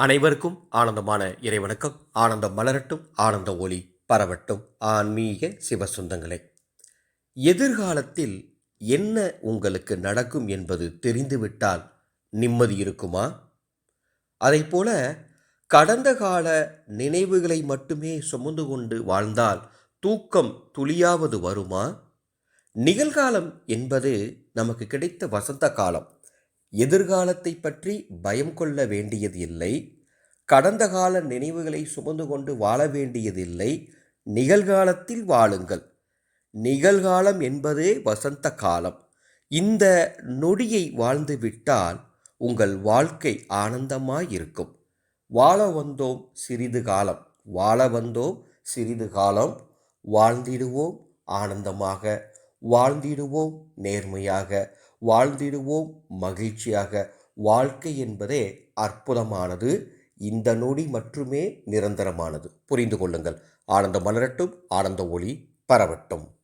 அனைவருக்கும் ஆனந்தமான இறைவணக்கம். ஆனந்தம் மலரட்டும் ஆனந்த ஒளி பரவட்டும். ஆன்மீக சிவசுந்தங்களே எதிர்காலத்தில் என்ன உங்களுக்கு நடக்கும் என்பது தெரிந்துவிட்டால் நிம்மதி இருக்குமா? அதைப்போல கடந்த கால நினைவுகளை மட்டுமே சுமந்து கொண்டு வாழ்ந்தால் தூக்கம் துளியாவது வருமா? நிகழ்காலம் என்பது நமக்கு கிடைத்த வசந்த காலம். எதிர்காலத்தை பற்றி பயம் கொள்ள வேண்டியது இல்லை கடந்த கால நினைவுகளை சுமந்து கொண்டு வாழ வேண்டியதில்லை. நிகழ்காலத்தில் வாழுங்கள். நிகழ்காலம் என்பதே வசந்த காலம். இந்த நொடியை வாழ்ந்து விட்டால் உங்கள் வாழ்க்கை ஆனந்தமாயிருக்கும். வாழ வந்தோம் சிறிது காலம். வாழ வந்தோம் சிறிது காலம். வாழ்ந்திடுவோம் ஆனந்தமாக. வாழ்ந்திடுவோம் நேர்மையாக. வாழ்ந்திடுவோம் மகிழ்ச்சியாக. வாழ்க்கை என்பதே அற்புதமானது. இந்த நொடி மட்டுமே நிரந்தரமானது. புரிந்து கொள்ளுங்கள். ஆனந்த மலரட்டும் ஆனந்த ஒளி பரவட்டும்.